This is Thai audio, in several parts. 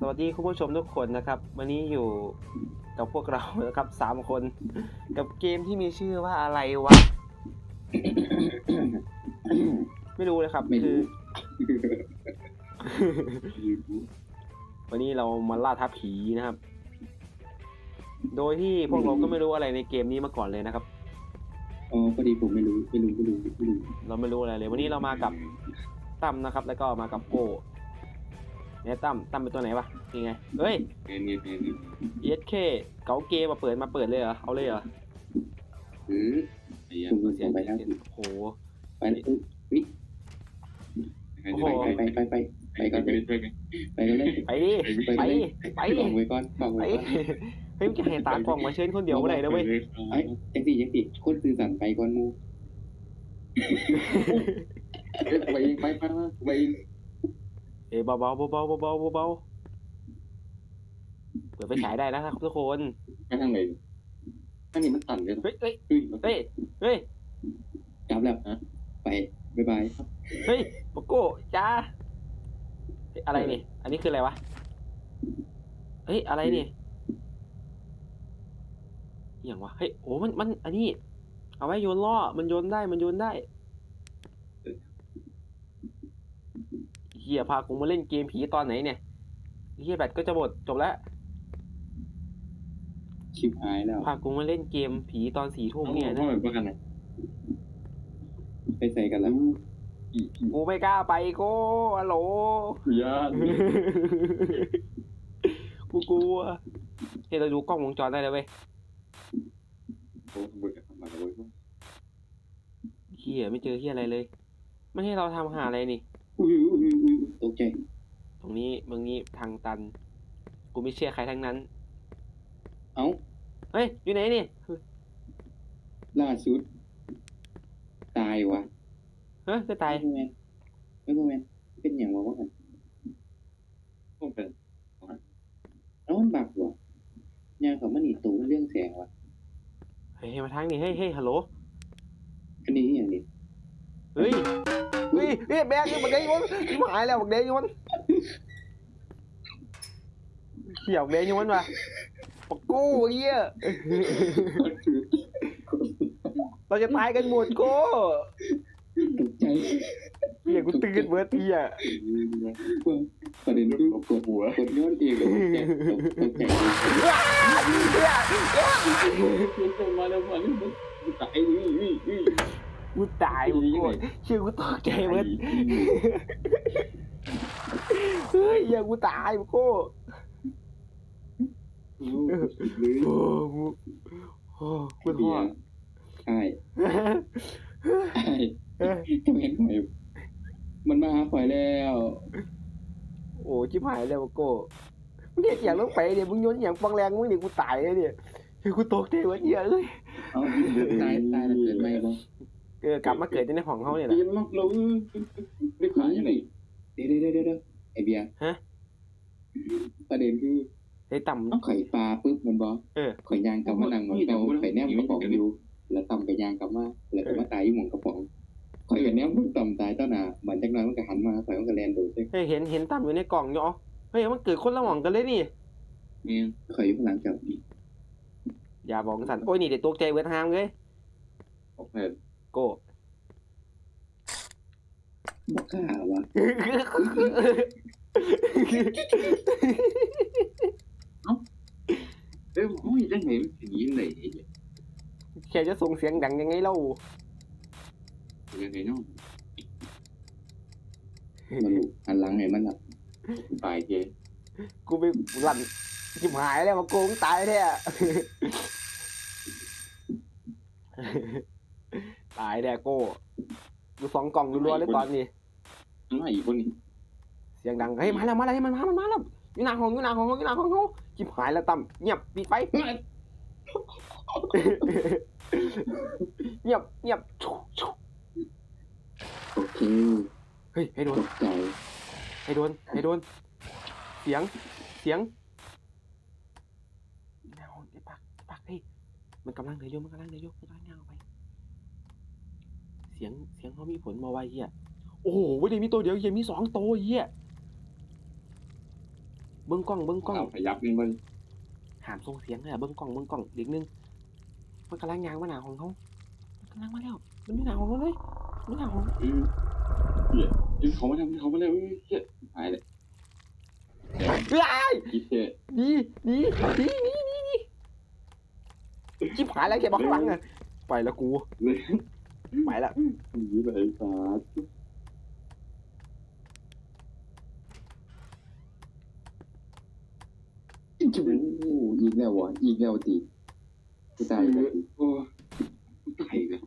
สวัสดีคุณผู้ชมทุกคนนะครับ วันนี้อยู่กับพวกเรานะครับสามคน กับเกมที่มีชื่อว่าอะไรวะ ไม่รู้เลยครับไม่รู้ คือวันนี้เรามาล่าท้าผีนะครับ โดยที่พวกเราก็ไม่รู้อะไรในเกมนี้มาก่อนเลยนะครับ อ๋อพอดีผมไม่รู้ไม่รู้ไม่รู้ไม่รู้เราไม่รู้อะไรเลย วันนี้เรามากับตั้มนะครับ แล้วก็มากับโก้ เนี่ยตั้มตั้มเป็นตัวไหนวะนี่ไงเฮ้ยเนี่ยเนี่ยเนี่ยเนี่ย ESK เก๋าเกมมาเปิดมาเปิดเลยเหรอเอาเลยเหรออืมไอ้ยาผมส่งไปแล้วโอ้โหไปเลยอุ๊ยวิโอ้โหไปไปไปไปไปก่อนไปไปกันเลยไปดิไปไปดิเลยไปกล่องไว้ก่อนกล่องไปไว้ก่อนเฮ้ยมึงจะให้ตากล้องมาเชิญคนเดียวก็ได้นะเว้ยไอ้ยังสี่ยังสี่คนสื่อสารไปก่อนหมูไปเองไปไปไปเองเอ้ยเบาๆเบาๆเบาๆเบาๆเบาๆเปิดไฟฉายได้นะครับทุกคนไปทางไหนอันนี้มันตันเลยเฮ้ยเฮ้ยเฮ้ยเฮ้ยเฮ้ยจับแล้วไปบ๊ายบายเฮ้ยปะโก้จ้าเฮ้ยอะไรนี่อันนี้คืออะไรวะเฮ้ยอะไรนี่อหย่างวะเฮ้ยโอ้มันมันอันนี้ เอาไว้โยนล่อมันโยนได้มันโยนได้ เฮียพากูมาเล่นเกมผีตอนไหนเนี่ยเฮียแบตก็จะหมดจบแล้วชิบหายแล้วพากูมาเล่นเกมผีตอนสี่ทุ่มเนี่ยพ่อนะแบบว่ากันไหนไปใส่กันแล้วอีผีกูไม่กล้าไปโก้ฮัลโหลยากูกลัวเฮ้ยเราดูกล้องวงจรได้เลยเว้ยโอ้เบิกทำมาเลยว่าเฮียไม่เจอเฮียอะไรเลย ไม่ให้เราทำหาอะไรนี่ อุ้ยอุ้ยอุ้ยตกใจตรงนี้มึงนี้ทางตัน กูไม่เชื่อใครทั้งนั้น เอ้าเฮ้ย อยู่ไหนนี่ล่าสุด ตายวะเฮ้ยจะตายไม่แมนไม่แมนเป็นอย่างวะวะกันต้องเป็นเอ้ามันบักวะยางเขามันหนีตูเรื่องแสงวะเฮ้ยมาทางนี้เฮ้ยเฮ้ยฮัลโหลอันนี้อย่างนี้เฮ้ย เฮ้ยเฮ้ยแบกบักเด้ยมันชิบหายแล้วบักเด้ยมันเขี่ยวบักเด้ยมันว่ะปักกูเหี้ยเราจะตายกันหมดกูตกใจเหี้ยกูตื่นเบิร์ดเหี้ยประเด็นคือปวดหัวกดย้อนเองเลยตกใจตกใจมาแล้วมาแล้วตายนี่นี่ กูตายกูโกรธเชื่อกูตกใจเบิร์ดเฮ้ยอย่ากูตายกูโก้โอ้กูโอ้กูท้อใช่ใช่ทำเห็นหอยมันมาหาหอยแล้ว โอ้ชิบหายแล้วโก้มึงเนี่ยอย่างลงไปเนี่ยมึงโยนอย่างปังแรงมึงเนี่ยกูตายเลยเนี่ยเฮ้ยกูตกใจเบิร์ดเหี้ยเลยเอาตายตายแล้วเกิดใหม่บ่ เออกลับมาเกิดในของเขาเนี่ยแหปีละนมากลงได้ขายยังไงเดี๋ยวเดี๋ยวเดี๋ยวเดี๋ยวไอเบียร์ฮะประเด็นคือไอ้ต่ำเอาไข่ปลาปุ๊บมันบอกเออข่อยยางกลับมานั่งหมองเตาไข่แนมกระป๋องอยู่แล้วต่ำไปยางกลับมาแล้วก็มาตายอยู่หมองกระป๋องข่อยกับแนมมันต่ำตายต้นหน้ามันจักหน้อยมันก็หันมาข่อยมันก็แลนโดดใส่เฮ้ยเห็นเห็นต่ำอยู่ในกล่องอยู่อ๋อเฮ้ยมันเกิดคนละหม่องกันเลยนี่เนี่ยข่อยอยู่ข้างหลังเจ้าอีกอย่าบอกสันโอ้ยนี่เดี๋ยวตกใจเบิร์ดฮามเลยออกแผน โก้บ่กล้าวะเอ้ยโอ้ยได้ไงมันอย่างนี้ไหนแค่จะส่งเสียงดังยังไงเล่ายังไงเนาะมันลูกหันหลังให้มันหลับตายเจกูไปหลั่นจิบหายแล้วมาโกงตายแท้ ตายแด่โก้ดูสองกล่องรัวๆเลยตอนนี้มันว่าอีกคนนี้เสียงดังเฮ้ยมาแล้วมาแล้วมันมามันมาแล้วอยู่หน้าห้องอยู่หน้าห้องอยู่หน้าห้องเขาจิบหายแล้วตั้มเงียบปิดไฟเงียบเงียบชุชุโอเคเฮ้ยให้โดนตกใจให้โดนให้โดนเสียงเสียงหน้าห้องไอ้ปากไอ้ปากเฮ้ยมันกำลังเดินโยมันกำลังเดินโยมันกำลังย่างออกไปเสียงเสียงเขามีผลมาไวเฮียโอ้โหวันนี้มีตัวเดียวเฮียมีสองตัวเฮียเบิ้งกล้องเบิ้งกล้องเอาขยับนี่มันหามส่งเสียงเลยอะเบิ้งกล้องเบิ้งกล้องเด็กนึงมันกำลังยางมาหนาของเขามันกำลังมาแล้วมันอยู่หนาของเราเลยมันอยู่หนาของเออเหี้ยเอ้ยเขามาแล้วเขามาแล้วเฮ้ยเหี้ยหายเลยเฮ้ยคิดเท่ดีดีดีดีดีดีชิบหายแล้วแกบอกข้างหลังอะไปแล้วกูเลย ไปแล้วหนีไปไอ้สัสจูอีกแล้ววะอีกแล้วตีกูตายอีกแล้วติโอ้ตายเลย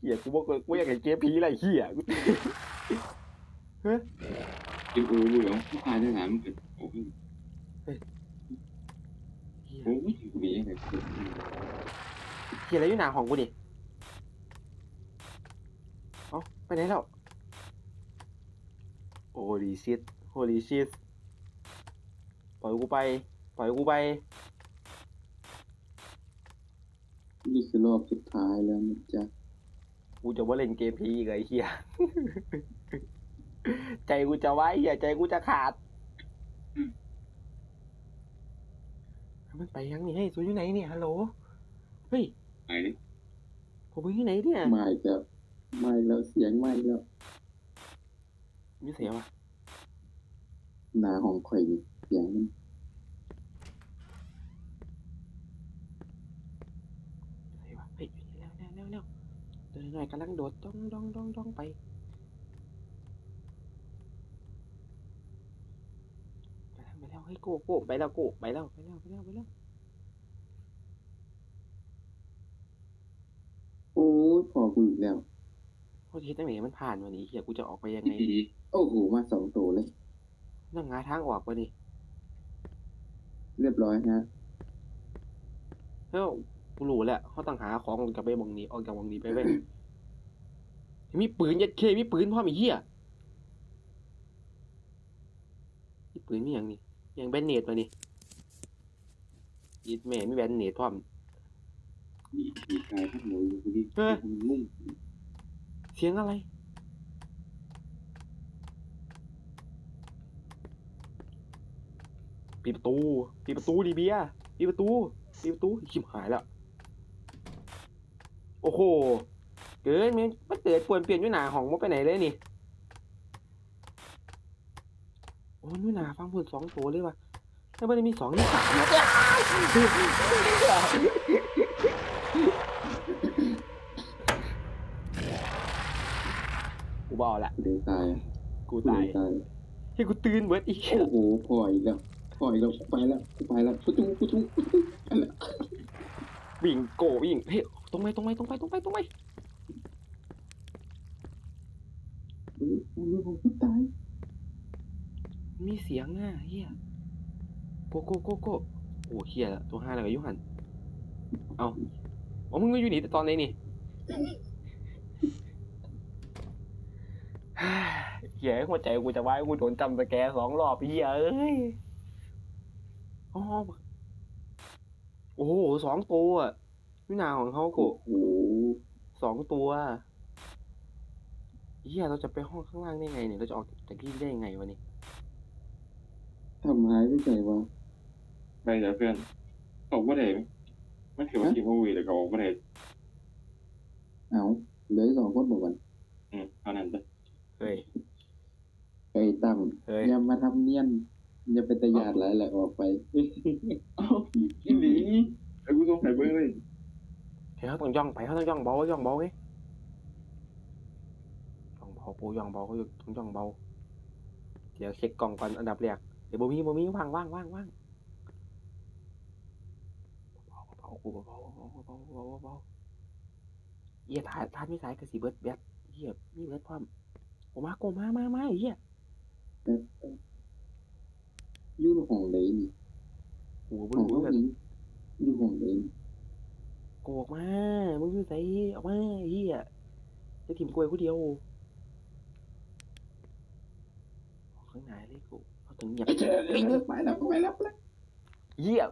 เหี้ยกูบอกเลยกูอยากเห็นเกมผีอะไรเหี้ยกูเอ็มโอ้ยเหรอตายได้ไงมันเกิดโอ้ยเหี้ยโอ้ยกูมีอะไรเหี้ยอะไรอยู่หนาของกูดิเอ้า ไปไหนแล้วโอ้ดีชิตโอ้ดีชิตปล่อยกูไป ปล่อยกูไป นี่คือรอบสุดท้ายแล้วนะจ๊ะกูจะว่าเล่นเกมพีอีกไอ้เหี้ย ใจกูจะไว้เหี้ยใจกูจะขาด มันไปยังนี่เฮ้ยสูอยู่ไหนเนี่ยฮัลโหล เฮ้ยหายเลยผมอยู่ไหนเนี่ยไม่แล้ว ไม่แล้วเสียงไม่แล้วมีเสียงวะหนาของข่อยนี่เสียงมันเสียงวะเฮ้ยเร็วเร็วเร็วเร็วเดินหน่อยกำลังโดดดองดองดองดองไปไปแล้วไปแล้วเฮ้ยโก้โก้ไปแล้วโก้ไปแล้วไปแล้วไปแล้วไปแล้วโอ้ยพอกูอีกแล้ว โคตรเฮ็ดได้ไหมมันผ่านวันนี้เฮียกูจะออกไปยังไงดีโอ้โหมาสองตัวเลยนั่งหาทางออกวะนี่เรียบร้อยฮะเฮ้ยกูรู้แล้วเขาต้องหาของกลับไปหมองนี้ออกจากหมองนี้ไปเว้ยมีปืนยัดเคมีปืนพ่อมีเหี้ยมีปืนมีอย่างนี้ยังแบนเนตมานี่ยีดแม่มีแบนเนตพร้อมดีดีกายทั้งหมดกูดีมุ่ง เสียงอะไร ปิดประตู ปิดประตูดิเบียปิดประตู ปิดประตูชิบหายแล้ว โอ้โห เกินมันมันเตือนปวนเปลี่ยนยู่หนาห้องมันไปไหนเลยนี่ โอ้ยอยู่หนาฟังพูดสองตัวเลยวะแล้วมันมีสองนี่สามนะ บอกละเดี๋ยวตายอะกูตายตายที่กูตื่นเบิดอีกโอ้โหพออีกแล้วพออีกแล้วไปแล้วกูไปแล้วปุ้งปุ้งปุ้งไปแล้ววิ่งโกวิ่งเฮ้ยตรงไปตรงไปตรงไปตรงไปตรงไปเฮ้ยมือของกูตายมีเสียงอะเฮียโกโกโกโกโอ้เฮียละตัวห้าแล้วก็ยุหันเอาอ๋อมึงไม่อยู่นี่แต่ตอนไหนนี่ เฮียหัวใจกูจะวายกูโดนจำสแกร์สองรอบเฮียเอ้ยอ๋อโอ้โหสองตัวอะวินาของเขาโกโอ้โหสองตัวเฮียเราจะไปห้องข้างล่างได้ไงเนี่ยเราจะออกจากที่ได้ยังไงวะนี่ทำหายไปไหนวะไปเดี๋ยวเพื่อนออกมาได้ไม่ถือว่าทีมโอวีแต่ก็ออกมาได้เอาเหลือสองคนบอกกันอืมเท่านั้นจ้ะ เฮ้ย ไอ้ตั้มเฮ้ย อย่ามาทำเนียนอย่าเป็นตะยาดหลายแหละออกไป เอ้าอีหลีไอ้กูสงสัยเบิ้งเลยเฮ้ยเขาต้องย่องไปเขาต้องย่องเบาย่องเบาเฮ้ยย่องเบาปูย่องเบาเขาต้องย่องเบา เดี๋ยวเช็คกล่องก่อนอันดับแรกเดี๋ยวบ่มีบ่มีว่างว่างว่างว่างเบาเบากูเบาเบาเบาเบาเบาเบาเหี้ยทานทานไม่สายกระสีเบิร์ดแบทเหี้ยมีเบิร์ดพร้อม โอ้มาโกมามามาไอ้เหี้ยอยู่ห้องไหนนี่โอ้โหห้องรู้เขากันนี้อยู่ห้องไหนนี่โกออกมา มึงอยู่ใส่ออกมาไอ้เหี้ยจะถิ่มกล้วยกูเดียวออกข้างในเลยกูเขาถึงอยากไปเจอไปแล้วไปแล้วไปแล้วเหี้ย